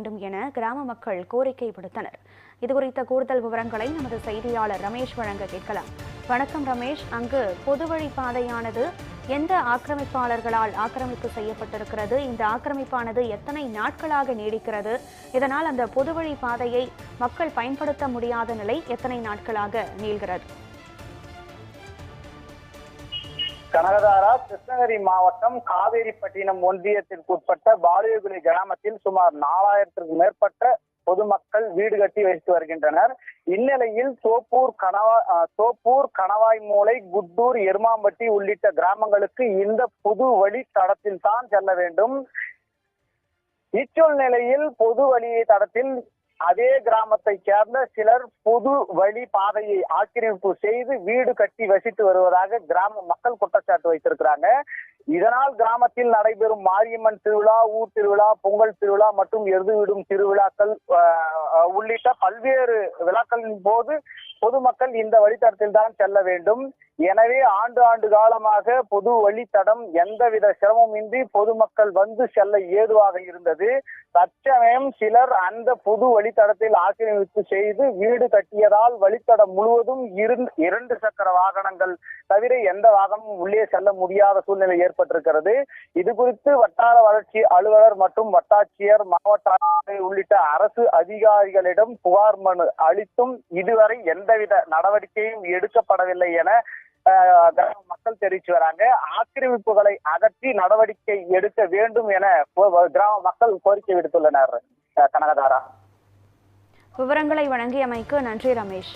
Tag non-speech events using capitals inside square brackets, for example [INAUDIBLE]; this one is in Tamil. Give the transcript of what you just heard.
வேண்டும் என கிராம மக்கள் கோரிக்கை விடுத்தனர். இதுகுறித்த கூடுதல் விவரங்களை நமது செய்தியாளர் ரமேஷ் வழங்க கேட்கலாம். வணக்கம் ரமேஷ். அங்கு பொதுவழி பாதையானது எந்த ஆக்கிரமிப்பாளர்களால் ஆக்கிரமிப்பு செய்யப்பட்டிருக்கிறது? இந்த ஆக்கிரமிப்பானது எத்தனை நாட்களாக நீடிக்கிறது? இதனால் அந்த பொதுவழி பாதையை மக்கள் பயன்படுத்த முடியாத நிலை எத்தனை நாட்களாக நீள்கிறது? கனகதாரா கிருஷ்ணகிரி மாவட்டம் காவேரிப்பட்டினம் ஒன்றியத்திற்குட்பட்ட பாலியகுடி கிராமத்தில் சுமார் நாலாயிரத்திற்கும் மேற்பட்ட பொதுமக்கள் வீடு கட்டி வைத்து வருகின்றனர். இந்நிலையில் சோப்பூர் கணவா அஹ், கணவாய் மூலை குட்டூர் எருமாம்பட்டி உள்ளிட்ட கிராமங்களுக்கு இந்த புது வழி தடத்தில் தான் செல்ல வேண்டும். இச்சூழ்நிலையில் பொது வழி தடத்தில் அதே கிராமத்தை சேர்ந்த சிலர் பொது வழி பாதையை ஆக்கிரமிப்பு செய்து வீடு கட்டி வசித்து வருவதாக கிராம மக்கள் குற்றச்சாட்டு வைத்திருக்கிறாங்க. இதனால் கிராமத்தில் நடைபெறும் மாரியம்மன் திருவிழா ஊர் திருவிழா பொங்கல் திருவிழா மற்றும் எருது விடும் திருவிழாக்கள் உள்ளிட்ட பல்வேறு விழாக்களின் போது பொதுமக்கள் இந்த வழித்தடத்தில் தான் செல்ல வேண்டும். எனவே ஆண்டு ஆண்டு காலமாக பொது வழித்தடம் எந்தவித சிரமமின்றி பொதுமக்கள் வந்து செல்ல ஏதுவாக இருந்தது. தற்சமயம் சிலர் அந்த பொது வழித்தடத்தில் ஆக்கிரமிப்பு செய்து வீடு கட்டியதால் வழித்தடம் முழுவதும் இரு- இரண்டு சக்கர வாகனங்கள் தவிர எந்த வாகனமும் உள்ளே செல்ல முடியாத சூழ்நிலை ஏற்பட்டிருக்கிறது. இது குறித்து வட்டார வளர்ச்சி அலுவலர் மற்றும் வட்டாட்சியர் மாவட்ட ஆட்சியர் [LAUGHS] உள்ளிட்ட அரசு அதிகாரிகளிடம் புகார் மனு அளித்தும் இதுவரை எந்தவித நடவடிக்கையும் எடுக்கப்படவில்லை என மக்கள் தெரிவித்து வராங்க. ஆக்கிரமிப்புகளை அகற்றி நடவடிக்கை எடுக்க வேண்டும் என கிராம மக்கள் கோரிக்கை விடுத்துள்ளனர் கனகதாரா. விவரங்களை வழங்கியமைக்கு நன்றி ரமேஷ்.